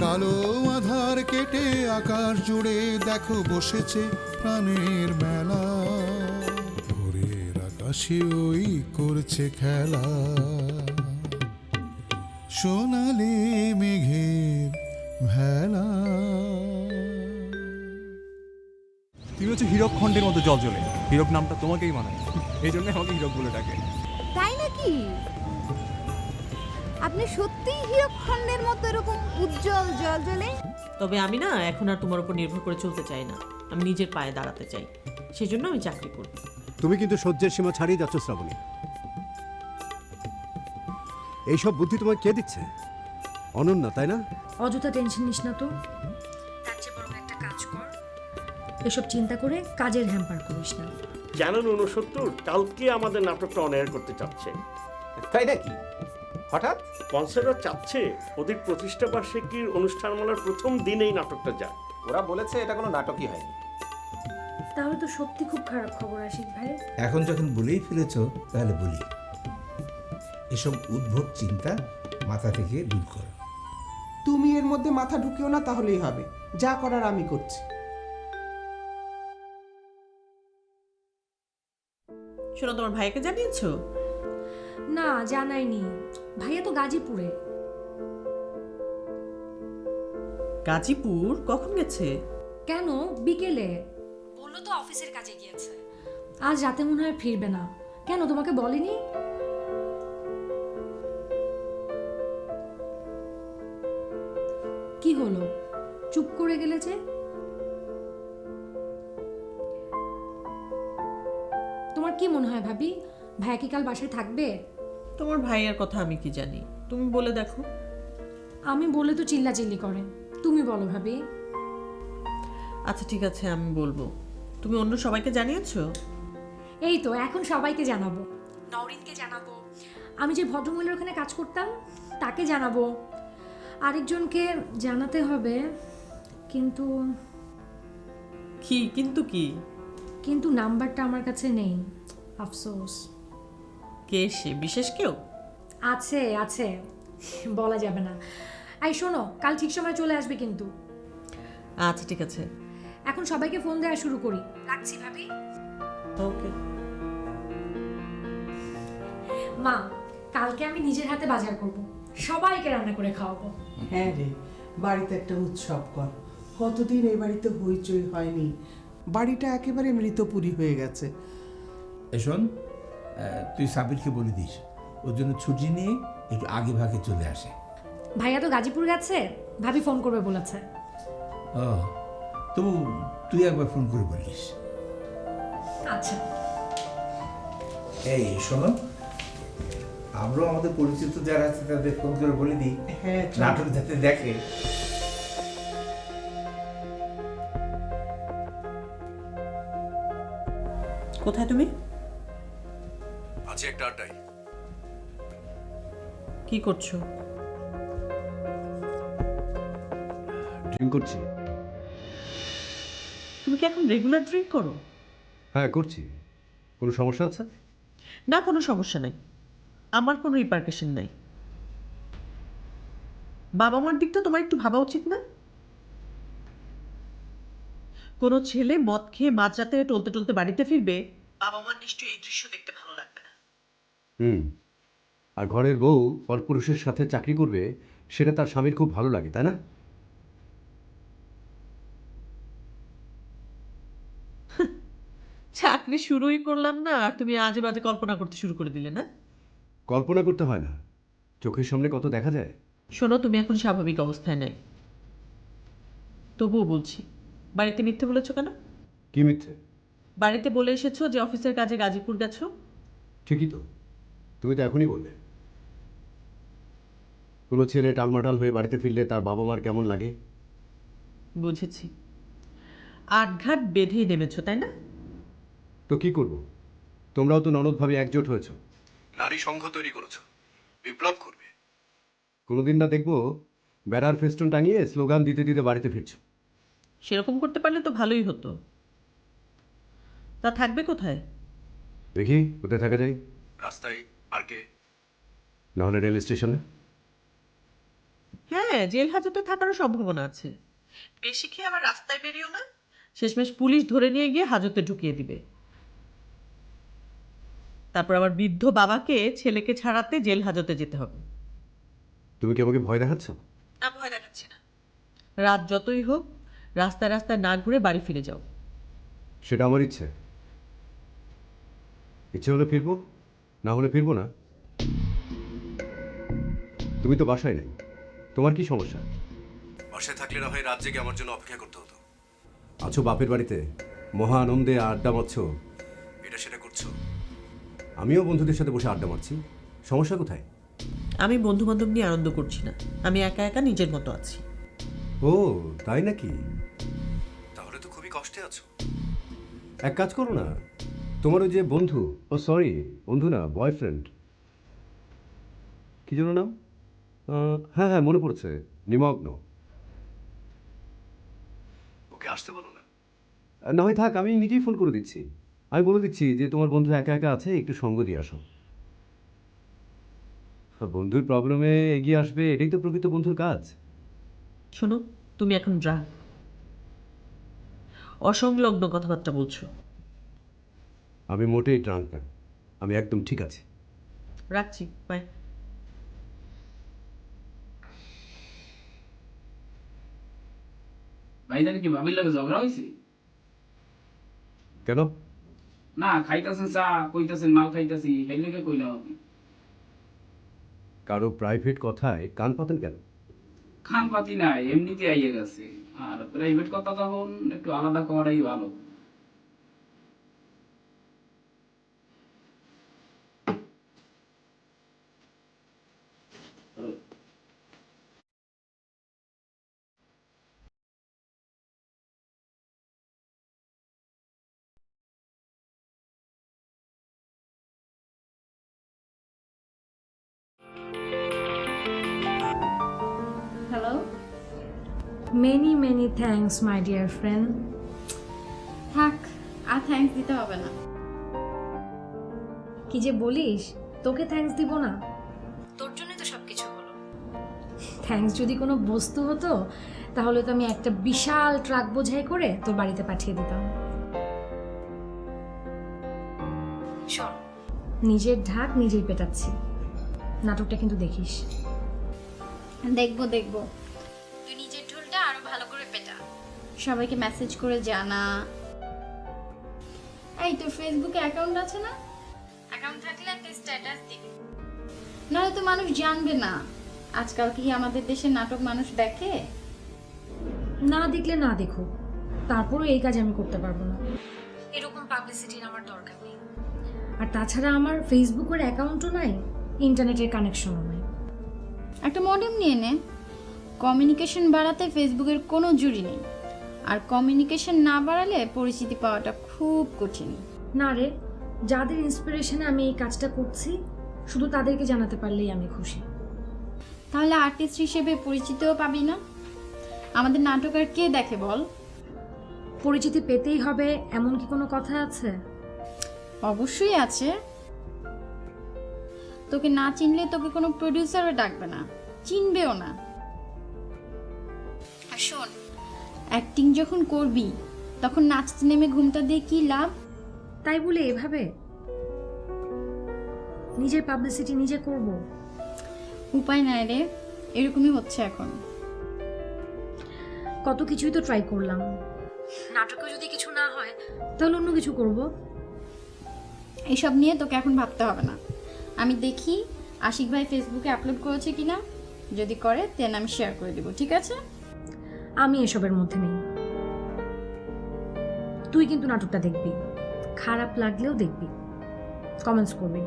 কালো আধার কেটে আকাশ জুড়ে দেখো বসেছে প্রাণের মেলা। ভোরের আকাশে ওই করছে খেলা। সোনালি মেঘের ভেলা। তুমি হচ্ছে হীরক খণ্ডের মতো জল জ্বলে হীরক নামটা তোমাকেই মানায়। এই জন্য আমাকে হীরক বলে ডাকে। তাই নাকি? আপনি সত্যিই হীরকখণ্ডের মতো এরকম উজ্জ্বল জল জ্বলে তবে আমি না এখন আর তোমার উপর নির্ভর করে চলতে চাই না। আমি নিজের পায়ে দাঁড়াতে চাই। সেই জন্য আমি চাকরি করি তুমি কিন্তু সহ্যের সীমা ছাড়িয়ে যাচ্ছ শ্রাবণী। এইসব বুদ্ধি তোমায় কে দিচ্ছে? অনন্যা তাই না? অযথা টেনশন নিস না তো। তার চেয়ে বরং একটা কাজ কর। এসব চিন্তা করে কাজের হ্যাম্পার করিস না। জানেন উনসত্তর কালকে আমাদের নাটকটা অনিয়ার করতে চাচ্ছে। তাই নাকি? হঠাৎ? স্পন্সররা চাচ্ছে ওদের প্রতিষ্ঠা বার্ষিকীর অনুষ্ঠানমালার প্রথম দিনেই নাটকটা যায়। ওরা বলেছে এটা কোনো নাটকই হয়নি। তাহলে তো সত্যি খুব খারাপ খবর আশিক ভাই। এখন যখন বলেই ফেলেছ তাহলে বলি। এসব উদ্ভট চিন্তা মাথা থেকে দূর করো। তুমি এর মধ্যে মাথা ঢুকিও না তাহলেই হবে। যা করার আমি করছি। শোনো তোমার ভাইকে জানিয়েছো? না জানাইনি। ভাইয়া তো গাজীপুরে। গাজীপুর? কখন গেছে? কেন? বিকেলে। বলল তো অফিসের কাজে গিয়েছে। আজ রাতে মনে হয় ফিরবে না। কেন তোমাকে বলেনি? কি হলো? চুপ করে গেলে যে? তোমার কি মনে হয় ভাবি? ভাইয়া কি কাল বাসায় থাকবে? তোমার ভাইয়ের কথা আমি কি জানি? তুমি বলে দেখো। আমি বলে তো চিল্লাচিল্লি করে। তুমি বলো ভাবি। আচ্ছা ঠিক আছে আমি বলব। তুমি অন্য সবাইকে জানিয়েছো? এই তো এখন সবাইকে জানাব। নওরিনকে জানাব। আমি যে ভদ্রমহিলার ওখানে কাজ করতাম তাকে জানাব। আরেকজনকে জানাতে হবে কিন্তু কি? কিন্তু কি? কিন্তু নাম্বারটা আমার কাছে নেই। আফসোস। কে সে? বিশেষ কেউ? আছে আছে। বলা যাবে না। আই শোনো কাল ঠিক সময় চলে আসবে কিন্তু। আচ্ছা ঠিক আছে। এখন সবাইকে ফোন দেওয়া শুরু করি। রাখছি ভাবি। ওকে। মা কালকে আমি নিজের হাতে বাজার করব। সবাইকে রান্না করে খাওয়াবো। হ্যাঁ রে বাড়িতে একটা উৎসব কর। কতদিন এই বাড়িতে হইচই হয়নি? বাড়িটা একেবারে মৃতপুরি হয়ে গেছে। এ শোন তুই সাবিরকে বলে দিস ওর জন্য ছুটি নিয়ে একটু আগে ভাগে চলে আসে। ভাইয়া তো গাজীপুর গেছে ভাবি ফোন করবে বলেছে। ও তবু তুই একবার ফোন করে বলিস। আচ্ছা। এই শোনো আমরাও আমাদের পরিচিত যারা আছে তাদের ফোন করে বলে দিই। হ্যাঁ নাটক যাতে দেখে। কোথায় তুমি? আড্ডাই কি করছ? ড্রিঙ্ক করছি। তুমি কি এখন রেগুলার ড্রিঙ্ক করো? হ্যাঁ করছি। কোনো সমস্যা আছে? না কোনো সমস্যা নাই। আমার কোনো রিপার্কেশন নাই। বাবা মার দিকটা তোমার একটু ভাবা উচিত না? কোনো ছেলে মদ খেয়ে মাঝরাতে টলতে টলতে বাড়িতে ফিরবে? বাবা মার নিশ্চয়ই এই দৃশ্য দেখতে ভালো হুম। আর ঘরের বউ পরপুরুষের সাথে চাকরি করবে সেটা তার স্বামীর খুব ভালো লাগে তাই না? চাকরি শুরুই করলাম না আর তুমি আজে বাজে কল্পনা করতে শুরু করে দিলে না? কল্পনা করতে হয় না। চোখের সামনে কত দেখা যায়? শোনো তুমি এখন স্বাভাবিক অবস্থায় নেই। তবুও বলছি বাড়িতে মিথ্যে বলেছ কেন? কি মিথ্যে? বাড়িতে বলে এসেছ যে অফিসের কাজে গাজীপুর গেছো? ঠিকই তো। তুমি তো এখনই বললে। কোনো ছেলে টালমাটাল হয়ে বাড়িতে ফিরলে তার বাবা মার কেমন লাগে? বুঝেছি। আটঘাট বেঁধেই নেমেছো তাই না? তো কি করব? তোমরাও তো ননদভাবে একজোট হয়েছ। নারী সংঘ তৈরি করেছ। বিপ্লব করবে। কোনোদিন না দেখব বেড়ার ফেস্টুন টাঙিয়ে স্লোগান দিতে দিতে বাড়িতে ফিরছো। সেরকম করতে পারলে তো ভালোই হতো। তা থাকবে কোথায়? দেখি কোথায় থাকা যায়। রাস্তায় পার্কে নাহলে রেল স্টেশনে? হ্যাঁ জেল হাজতে থাকারও সম্ভাবনা আছে। বেশি খেয়ে আবার রাস্তায় বেরিও না? শেষমেশ পুলিশ ধরে নিয়ে গিয়ে হাজতে ঢুকিয়ে দিবে। তারপর আবার বৃদ্ধ বাবাকে ছেলেকে ছাড়াতে জেল হাজতে যেতে হবে। তুমি কি আমাকে ভয় দেখাচ্ছ? না ভয় দেখাচ্ছি না। রাত যতই হোক রাস্তায় রাস্তায় না ঘুরে বাড়ি ফিরে যাও। সেটা আমার ইচ্ছে। ইচ্ছে হলে ফিরবো। না হলে ফিরবো না। তুমি তো বাসায় নেই। তোমার কি সমস্যা? বাসায় থাকলে না হয় রাত জেগে আমার জন্য অপেক্ষা করতে হতো। আছো বাপের বাড়িতে? মহা আনন্দে আড্ডা মারছ? এটা সেটা করছ। আমিও বন্ধুদের সাথে বসে আড্ডা মারছি। সমস্যা কোথায়? আমি বন্ধু বান্ধব নিয়ে আনন্দ করছি না। আমি একা একা নিজের মতো আছি। ও তাই নাকি? তাহলে তো খুবই কষ্টে আছো। এক কাজ করো না। তোমার ওই যে বন্ধু ও সরি বন্ধু না বয়ফ্রেন্ড কি যেন নাম? হ্যাঁ হ্যাঁ মনে পড়ছে নিমগ্ন। ওকে আসতে বলো না। না হয় থাক আমি নিজেই ফোন করে দিচ্ছি। আমি বলে দিচ্ছি যে তোমার বন্ধু একা একা আছে একটু সঙ্গ দিয়ে আসো। বন্ধুর প্রবলেমে এগিয়ে আসবে এটাই তো প্রকৃত বন্ধুর কাজ। শোনো তুমি এখন যা। অসংলগ্ন কথাবার্তা বলছো। আমি মোটেই ট্রাঙ্ক না আমি একদম ঠিক আছি। রাখছি বাই ভাইজান কি ভাবির লাগে ঝগড়া হয়েছে কেন? না খাইতেছেন চা কইতাছেন মাল খাইতাছি এই লেগে কইলাম আমি। কারও প্রাইভেট কথায় কান পাতেন কেন? খান পাতি নাই এমনিতে আইয়ে গেছে। আর প্রাইভেট কথা তখন একটু আলাদা করাই ভালো। Many many thanks my dear friend থাক আর থ্যাঙ্কস দিতে হবে না। কি যে বলিস তোকে থ্যাঙ্কস দিব না। তোর জন্যই তো সব কিছু হলো। থ্যাঙ্কস যদি কোনো বস্তু হতো তাহলে তো আমি একটা বিশাল ট্রাক বোঝাই করে তোর বাড়িতে পাঠিয়ে দিতাম। শোন। নিজের ঢাক নিজেই পেটাচ্ছি। নাটকটা কিন্তু দেখিস। দেখব দেখব। ভালো সবাইকে মেসেজ করে জানা। এই তোর ফেসবুকে অ্যাকাউন্ট আছে না? অ্যাকাউন্ট থাকলে একটা স্ট্যাটাস দিবি। নাহলে তো মানুষ জানবে না। আজকাল কি আমাদের দেশের নাটক মানুষ দেখে? না দেখলে না দেখো। তারপরও এই কাজ আমি করতে পারব না। এরকম পাবলিসিটির আমার দরকার নেই। আর তাছাড়া আমার ফেসবুকের অ্যাকাউন্টও নাই ইন্টারনেটের কানেকশনও নাই। একটা মডেম নিয়ে নে। কমিউনিকেশন বাড়াতে ফেসবুকের কোনো জুড়ি নেই। আর কমিউনিকেশন না বাড়ালে পরিচিতি পাওয়াটা খুব কঠিন। না রে যাদের ইন্সপিরেশনে আমি এই কাজটা করছি শুধু তাদেরকে জানাতে পারলেই আমি খুশি। তাহলে আর্টিস্ট হিসেবে পরিচিতিও পাবি না? আমাদের নাটক আর কে দেখে বল? পরিচিতি পেতেই হবে এমন কি কোনো কথা আছে? অবশ্যই আছে। তোকে না চিনলে তোকে কোনো প্রডিউসারও ডাকবে না। চিনবেও না। শোন অ্যাক্টিং যখন করবি তখন নাচতে নেমে ঘুমটা দিয়ে কি লাভ? তাই বলে এভাবে? নিজের পাবলিসিটি নিজে করব। উপায় নাই রে এরকমই হচ্ছে এখন। কত কিছুই তো ট্রাই করলাম। নাটকে যদি কিছু না হয় তাহলে অন্য কিছু করব। এইসব নিয়ে তোকে এখন ভাবতে হবে না। আমি দেখি আশিক ভাই ফেসবুকে আপলোড করেছে কিনা। যদি করে দেন আমি শেয়ার করে দেবো ঠিক আছে? আমি এসবের মধ্যে নেই। তুই কিন্তু নাটকটা দেখবি। খারাপ লাগলেও দেখবি। কমেন্টস করবি।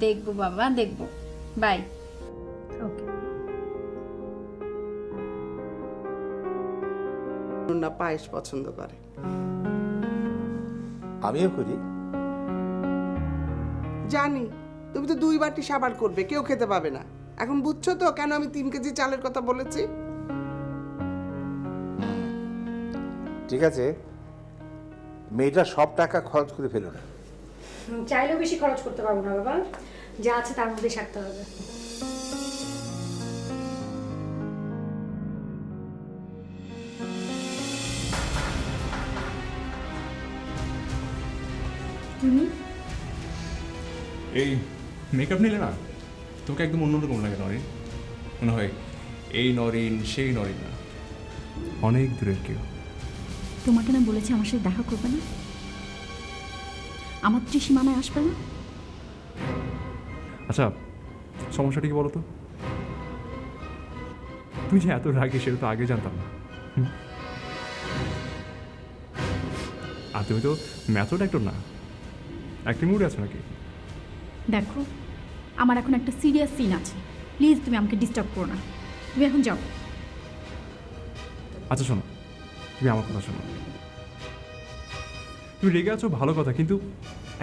দেখব বাবা দেখব। বাই ওকে না পায়েস পছন্দ করে। আমিও করি। জানি তুমি তো দুই বাটি সাবার করবে কেউ খেতে পাবে না। এখন বুঝছ তো কেন আমি তিন কেজি চালের কথা বলেছি? ঠিক আছে। মেয়েটা সব টাকা খরচ করে ফেলো না। চাইলেও বেশি খরচ করতে পারব না বাবা। যা আছে তার মধ্যে সারতে হবে। তুমি? এই মেকআপ নিলে না? তোকে একদম অন্যরকম লাগে নরিন। মনে হয় এই নরিন সেই নরিন না। অনেক দূরের কেউ। তোমাকে না বলেছি আমার সাথে দেখা করবে না? আমার ত্রিসীমানায় আসবে না? আচ্ছা সমস্যাটা কি বলো তো তুই যে এত রাগে সেটা তো আগে জানতাম না। আর তুমি তো ম্যাথড অ্যাক্টর না। অ্যাক্টিং মুডে আছো নাকি? দেখো আমার এখন একটা সিরিয়াস সিন আছে। প্লিজ তুমি আমাকে ডিস্টার্ব করো না। তুমি এখন যাও। আচ্ছা শোনো। তুমি আমার কথা শোনো। তুমি রেগে আছো ভালো কথা কিন্তু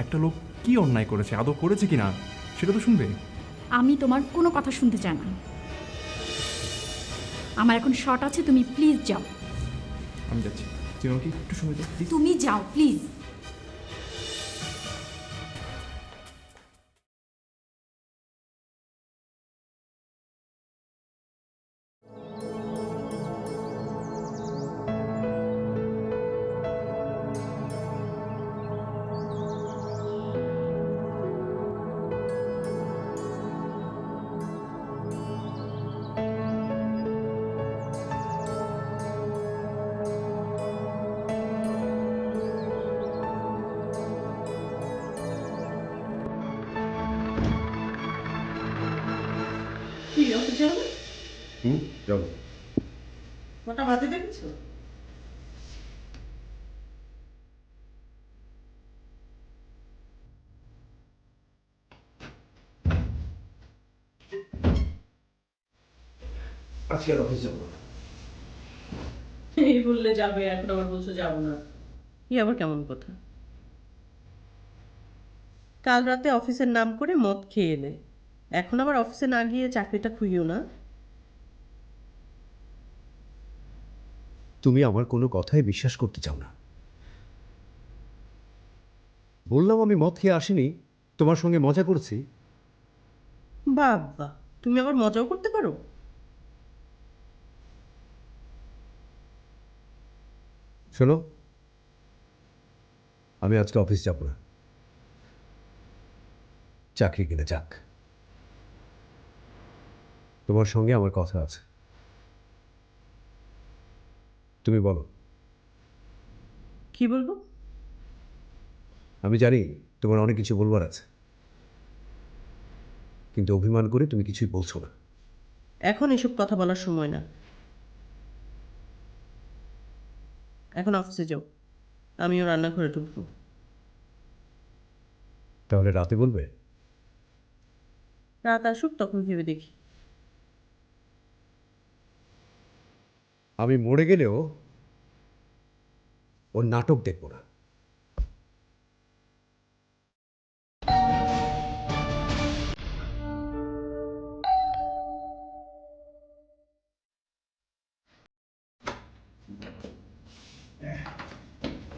একটা লোক কি অন্যায় করেছে আদৌ করেছে কি না সেটা তো শুনবে। আমি তোমার কোনো কথা শুনতে চাই না। আমার এখন শর্ট আছে তুমি প্লিজ যাও। আমি যাচ্ছি। তুমি আমাকে একটু সময় দাও তুমি যাও প্লিজ হুম চলো কটা বাজে দেখেছ? আজকে আর অফিস যাব না। এই বললে যাবে এখন আবার বলছো যাব না। কি আবার কেমন কথা? কাল রাতে অফিসের নাম করে মদ খেয়ে এলে এখন আবার অফিসে না গিয়ে চাকরিটা খুইও না। তুমি আমার কোনো কথাই বিশ্বাস করতে চাও না। বললাম আমি মদ খেয়ে আসিনি তোমার সঙ্গে মজা করছি। বাবা তুমি আবার মজাও করতে পারো? শোনো আমি আজকে অফিস যাব না। চাকরি কিনে যাক। তোমার সঙ্গে আমার কথা আছে। তুমি বলো। কি বলব? আমি জানি তোমার অনেক কিছু বলবার আছে। কিন্তু অভিমান করে তুমি কিছুই বলছো না। এখন এসব কথা বলার সময় না। এখন অফিসে যাও। আমিও রান্নাঘরে ঢুকবো। তাহলে রাতে বলবে? রাত আসুক তখন ভেবে দেখি। আমি মরে গেলেও ওর নাটক দেখব না।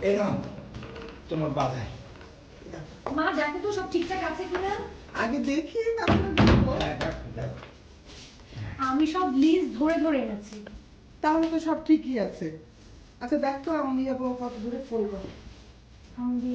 এরম তোমার বাধায় মা দেখো তো সব ঠিকঠাক আছে কিনা? আগে দেখি তারপরে। আমি সব লিস্ট ধরে ধরে এনেছি। তাহলে তো সব ঠিকই আছে। আচ্ছা দেখ তো আমি যাব কত দূরে করো আমি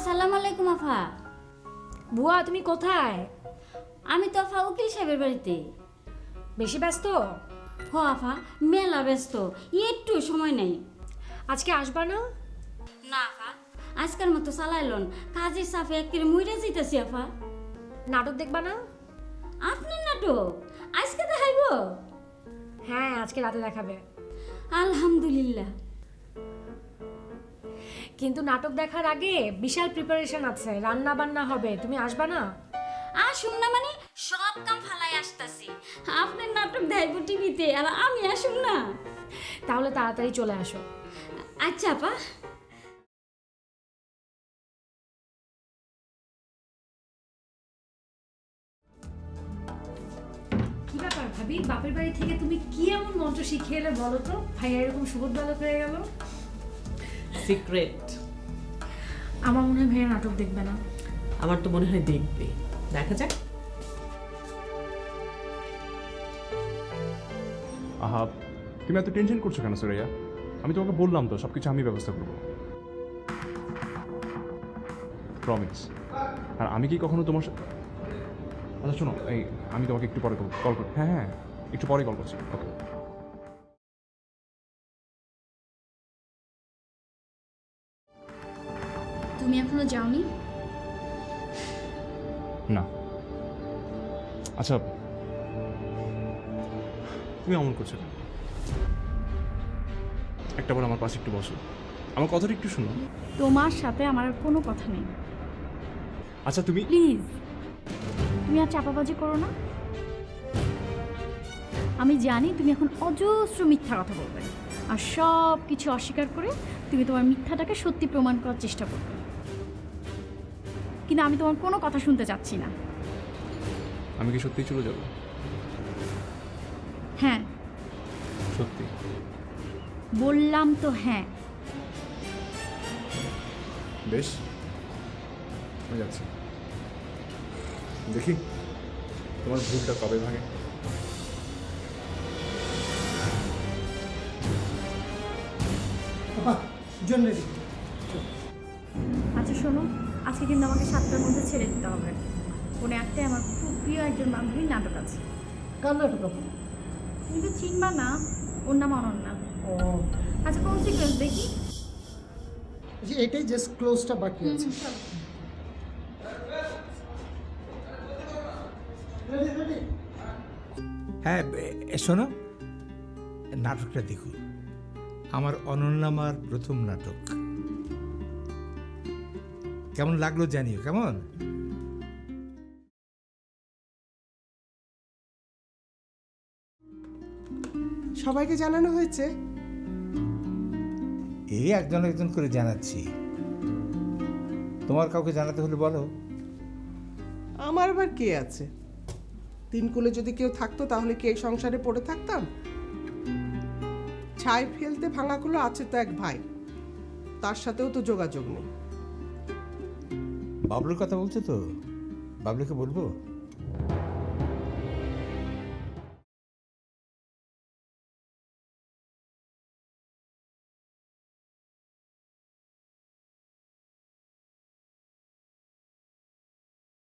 আসসালামু আলাইকুম আফা। বুয়া তুমি কোথায়? আমি তো আফা উকিল সাহেবের বাড়িতে। বেশি ব্যস্ত? হ আফা মেলা ব্যস্ত একটু সময় নেই। আজকে আসবা না? না আফা আজকের মতো চালাইলন কাজের সাফে একেবারে মুইরা যাইতেছি আফা। নাটক দেখবা না? আপনার নাটক? আজকে দেখাইব? হ্যাঁ আজকে রাতে দেখাবে। আলহামদুলিল্লাহ। কিন্তু নাটক দেখার আগে বিশাল প্রিপারেশন আছে রান্না বান্না হবে তুমি আসবা না? আসুন না মানে সব কাম ফালাই আসতাছি। আপনার নাটক দেখাইব টিভিতে আর আমি আসুন না। তাহলে তাড়াতাড়ি চলে আসো। আচ্ছা আপা। কি ব্যাপার ভাবি? বাপের বাড়ি থেকে তুমি কি এমন মন্ত্র শিখে এলে বলো তো? ভাইয়া এরকম সুবোধ বালক হয়ে গেল। সিক্রেট। আমার মনে হয় ভাইয়া নাটক দেখবে না। আমার তো মনে হয় দেখবে। দেখা যাক। আহা তুমি এত টেনশন করছ কেন সুরাইয়া? আমি তোমাকে বললাম তো সব কিছু আমি ব্যবস্থা করব। প্রমিস আর আমি কি কখনো তোমার সা- আচ্ছা শোনো এই আমি তোমাকে একটু পরে কল করি হ্যাঁ হ্যাঁ একটু পরে কল করছি। ওকে তুমি এখনও যাওনি? না। আচ্ছা তুমি অমন করছ কেন? একটা বার আমার পাশে একটু বসো। আমার কথাটা একটু শোনো। তোমার সাথে আমার আর কোনো কথা নেই। আচ্ছা তুমি প্লিজ তুমি আর চাপাবাজি করো না। আমি জানি তুমি এখন অজস্র মিথ্যা কথা বলবে। আর সব কিছু অস্বীকার করে তুমি তোমার মিথ্যাটাকে সত্যি প্রমাণ করার চেষ্টা করবে। কিন্তু আমি তোমার কোনো কথা শুনতে চাচ্ছি না। আমি কি সত্যিই চলে যাব? হ্যাঁ। সত্যি। বললাম তো হ্যাঁ। বেশ। আমি যাচ্ছি। দেখি তোমার ভুলটা কবে ভাঙে। শোনো আজকে কিন্তু আমাকে সাতটার মধ্যে ছেড়ে দিতে হবে। কোনো একটাই আমার খুব প্রিয় একজন বান্ধবীর নাটক আছে। কার নাটক তুমি তো চিনবা না ওর নাম অনন্যা। ও। আচ্ছা কোন সিকোয়েন্স দেখি? যে এটাই জাস্ট ক্লোজটা বাকি আছে। হ্যাঁ এ, শোনো। নাটকটা দেখুন। আমার অনন্যামার প্রথম নাটক। কেমন লাগল জানিও কেমন? সবাইকে জানানো হয়েছে। এই একজন একজন করে জানাচ্ছি। তোমার কাউকে জানাতে হলে বলো। আমার আবার কে আছে? তিন কুলে যদি কেউ থাকতো তাহলে কি এই সংসারে পড়ে থাকতাম? ছাই ফেলতে ভাঙাগুলো আছে তো এক ভাই। তার সাথেও তো যোগাযোগ নেই। বাবলুর কথা বলছো তো? বাবলুকে বলব?